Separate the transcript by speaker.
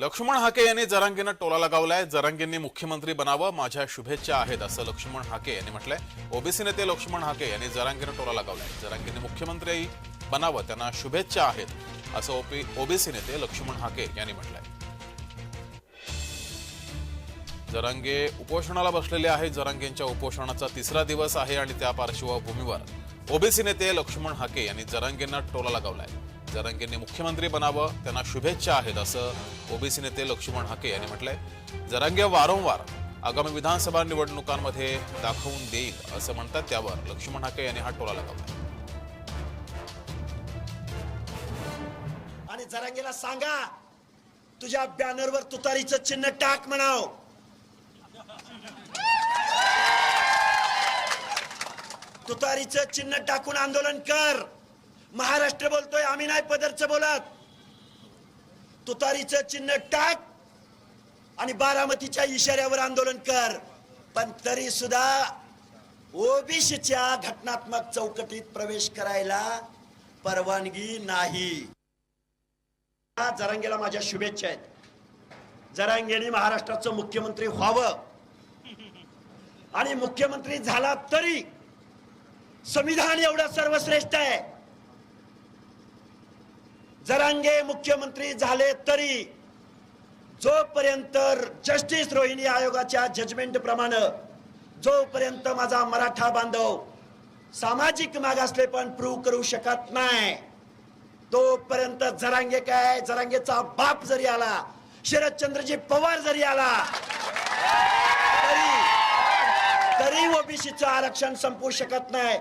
Speaker 1: लक्ष्मण हाके यांनी जरांगीनं टोला लगावलाय. जरांगींनी मुख्यमंत्री बनावं. माझ्या शुभेच्छा आहेत असं लक्ष्मण हाके यांनी म्हटलंय. ओबीसी नेते लक्ष्मण हाके यांनी जरांगीनं टोला लगावलाय. जरांगींनी मुख्यमंत्री बनावं त्यांना शुभेच्छा आहेत असं ओपी ओबीसी नेते लक्ष्मण हाके यांनी म्हटलंय. जरांगे उपोषणाला बसलेले आहेत. जरांगेंच्या उपोषणाचा तिसरा दिवस आहे आणि त्या पार्श्वभूमीवर ओबीसी नेते लक्ष्मण हाके यांनी जरांगेंना टोला लगावलाय. जरांगेंनी मुख्यमंत्री बनावं त्यांना शुभेच्छा आहेत असं ओबीसी नेते लक्ष्मण हाके यांनी म्हटलंय. जरांगे वारंवार आगामी विधानसभा निवडणुकांमध्ये दाखवून देईल असं म्हणतात त्यावर लक्ष्मण हाके यांनी हा टोला लगावला.
Speaker 2: आणि जरांगेला सांगा तुझ्या बॅनरवर तुतारीचं चिन्ह टाक म्हणाव. तुतारीचं चिन्ह टाकून आंदोलन कर. महाराष्ट्र बोलतोय आम्ही नाही पदरचं बोलत. तुतारीचं चिन्ह टाक आणि बारामतीच्या इशाऱ्यावर आंदोलन कर. पण तरी सुद्धा ओबीसीच्या घटनात्मक चौकटीत प्रवेश करायला परवानगी नाही. जरांगेला माझ्या शुभेच्छा आहेत. जरांगेने महाराष्ट्राचं मुख्यमंत्री व्हावं. आणि मुख्यमंत्री झाला तरी संविधान एवढं सर्वश्रेष्ठ आहे. जरांगे मुख्यमंत्री झाले तरी जोपर्यंत जस्टिस रोहिणी आयोगाच्या जजमेंट प्रमाणे जोपर्यंत माझा मराठा बांधव सामाजिक मागासले पण प्रूव्ह करू शकत नाही तोपर्यंत जरांगे काय? जरांगेचा बाप जरी आला शरदचंद्रजी पवार जरी आला तरी तरी ओबीसीचं आरक्षण संपू शकत नाही.